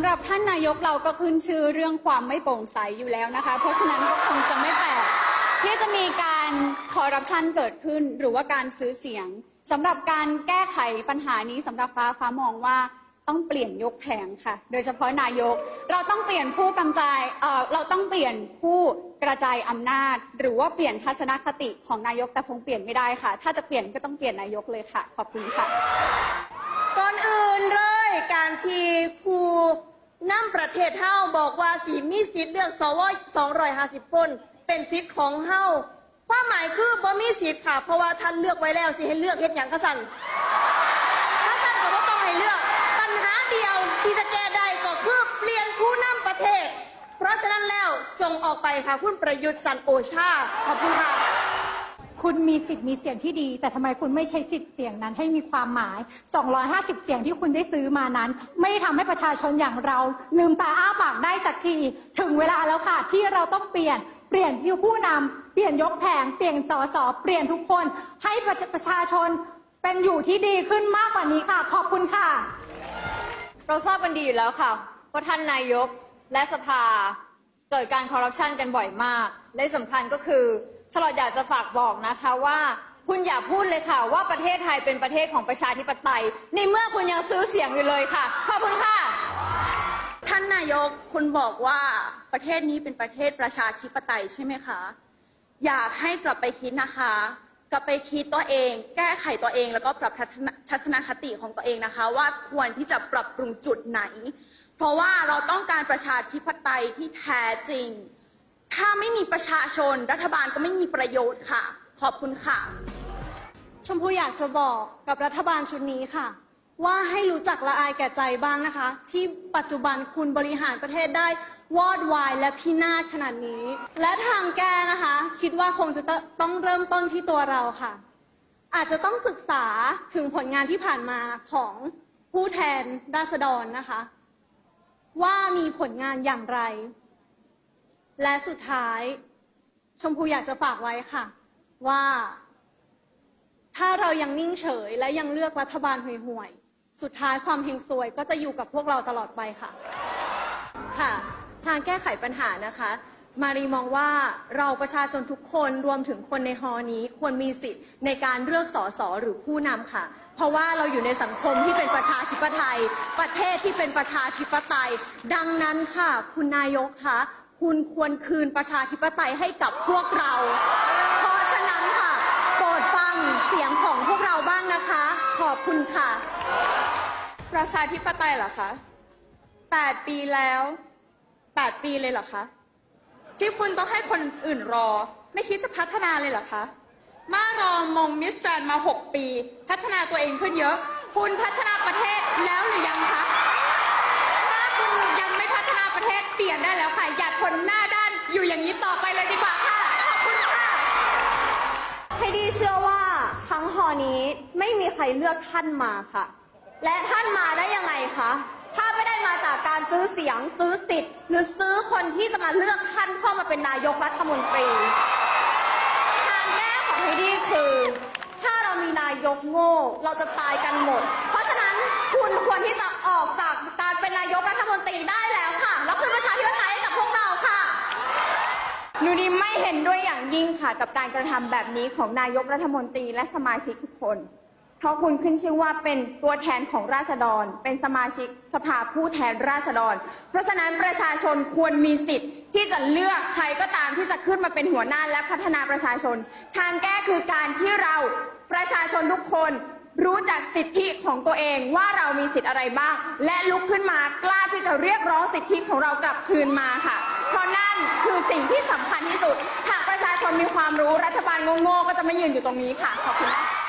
ำหรับท่านนายกเราก็ขึ้นชื่อเรื่องความไม่โปร่งใสอยู่แล้วนะคะ เพราะฉะนั้นก็คงจะไม่แปลกที่จะมีการคอร์รัปชันเกิดขึ้น หรือว่าการซื้อเสียงสำหรับการแก้ไขปัญหานี้สำหรับฟ้าฟ้ามองว่าต้องเปลี่ยนยกแผงค่ะ โดยเฉพาะนายก เราต้องเปลี่ยนผู้กำจายเเราต้องเปลี่ยนผู้กระจายอำนาจ หรือว่าเปลี่ยนทัศนคติของนายกแต่คงเปลี่ยนไม่ได้ค่ะ ถ้าจะเปลี่ยนก็ต้องเปลี่ยนนายกเลยค่ะ ขอบคุณค่ะ ก่อนอื่นเยการที่ผู้นำประเทศเฮาบอกว่าสีมีสิทธิ์เลือกสว250 คน เป็นสิทธิ์ของเฮาความหมายคือบ่มีสิทธิ์ค่ะ เพราะว่าท่านเลือกไว้แล้วสิให้เลือกเฮ็ดหยังกะสั่นถ้าสั่นก็บ่ต้องให้เลือก ปัญหาเดียวที่จะแก้ได้ก็คือเปลี่ยนผู้นำประเทศ เพราะฉะนั้นแล้วจงออกไปค่ะคุณประยุทธ์จันโอชาขอบคุณค่ะ คุณมีสิทธิ์มีเสียงที่ดี แต่ทำไมคุณไม่ใช้สิทธิ์เสียงนั้นให้มีความหมาย 250 เสียงที่คุณได้ซื้อมานั้น ไม่ทำให้ประชาชนอย่างเรา ลืมตาอ้าปากได้สักที ถึงเวลาแล้วค่ะ ที่เราต้องเปลี่ยนเปลี่ยนที่ผู้นำเปลี่ยนยกแผงเปลี่ยนสสเปลี่ยนทุกคน ให้ประชประชาชนเป็นอยู่ที่ดีขึ้นมากกว่านี้ค่ะ ขอบคุณค่ะ เราทราบกันดีอยู่แล้วค่ะว่าท่านนายกและสภาเกิดการคอร์รัปชันกันบ่อยมาก และสำคัญก็คือ ฉลอดอยากจะฝากบอกนะคะว่า คุณอย่าพูดเลยค่ะ ว่าประเทศไทยเป็นประเทศของประชาธิปไตย ในเมื่อคุณยังซื้อเสียงอยู่เลยค่ะ ขอบคุณค่ะ ท่านนายกคุณบอกว่าประเทศนี้เป็นประเทศประชาธิปไตยใช่ไหมคะ อยากให้กลับไปคิดนะคะ กลับไปคิดตัวเอง แก้ไขตัวเองแล้วก็ปรับทัศนทัศนคติของตัวเองนะคะ ว่าควรที่จะปรับปรุงจุดไหน เพราะว่าเราต้องการประชาธิปไตยที่แท้จริง ถ้าไม่มีประชาชน รัฐบาลก็ไม่มีประโยชน์ค่ะ ขอบคุณค่ะ ชมพูอยากจะบอกกับรัฐบาลชุดนี้ค่ะ ว่าให้รู้จักละอายแก่ใจบ้างนะคะ ที่ปัจจุบันคุณบริหารประเทศได้วอดวายและพินาศขนาดนี้ และทางแก้นะคะ คิดว่าคงจะต้องเริ่มต้นที่ตัวเราค่ะ อาจจะต้องศึกษาถึงผลงานที่ผ่านมาของผู้แทนราษฎรนะคะ ว่ามีผลงานอย่างไร และสุดท้าย ชมพูอยากจะฝากไว้ค่ะ ว่า ถ้าเรายังนิ่งเฉย และยังเลือกรัฐบาลห่วยๆ สุดท้ายความเฮงซวยก็จะอยู่กับพวกเราตลอดไปค่ะ ค่ะ ทางแก้ไขปัญหานะคะ มารีมองว่าเราประชาชนทุกคนรวมถึงคนในฮอนี้ควรมีสิทธิ์ในการเลือกสสหรือผู้นำค่ะ เพราะว่าเราอยู่ในสังคมที่เป็นประชาธิปไตย ประเทศที่เป็นประชาธิปไตย ดังนั้นค่ะ คุณนายกคะ คุณควรคืนประชาธิปไตยให้กับพวกเรา เพราะฉะนั้นค่ะ โปรดฟังเสียงของพวกเราบ้างนะคะ ขอบคุณค่ะ ประชาธิปไตยเหรอคะแปดปีแล้วแปดปีเลยเหรอคะ ที่คุณต้องให้คนอื่นรอ ไม่คิดจะพัฒนาเลยเหรอคะ มารอมงมิสแกรนมา6ปี พัฒนาตัวเองขึ้นเยอะ คุณพัฒนาประเทศ ชื่อว่าทั้งหอนี้ไม่มีใครเลือกท่านมาค่ะ และท่านมาได้ยังไงคะ ถ้าไม่ได้มาจากการซื้อเสียงซื้อสิทธิ์ หรือซื้อคนที่จะมาเลือกท่านเข้ามาเป็นนายกรัฐมนตรี ทางแก้ของไฮดี้คือ ถ้าเรามีนายกโง่ เราจะตายกันหมด เพราะฉะนั้นคุณควรที่จะออกจากการเป็นนายกรัฐมนตรีได้แล้ว นูดีไม่เห็นด้วยอย่างยิ่งค่ะกับการกระทำแบบนี้ของนายกรัฐมนตรีและสมาชิกทุกคน เพราะคุณขึ้นชื่อว่าเป็นตัวแทนของราษฎร เป็นสมาชิกสภาผู้แทนราษฎร เพราะฉะนั้นประชาชนควรมีสิทธิ์ที่จะเลือกใครก็ตามที่จะขึ้นมาเป็นหัวหน้าและพัฒนาประชาชน ทางแก้คือการที่เราประชาชนทุกคน รู้จักสิทธิของตัวเองว่าเรามีสิทธิ์อะไรบ้าง และลุกขึ้นมากล้าที่จะเรียกร้องสิทธิของเรากลับคืนมาค่ะ เพราะนั่นคือสิ่งที่สำคัญที่สุด หากประชาชนมีความรู้รัฐบาลโง่ๆก็จะไม่ยืนอยู่ตรงนี้ค่ะขอบคุณค่ะ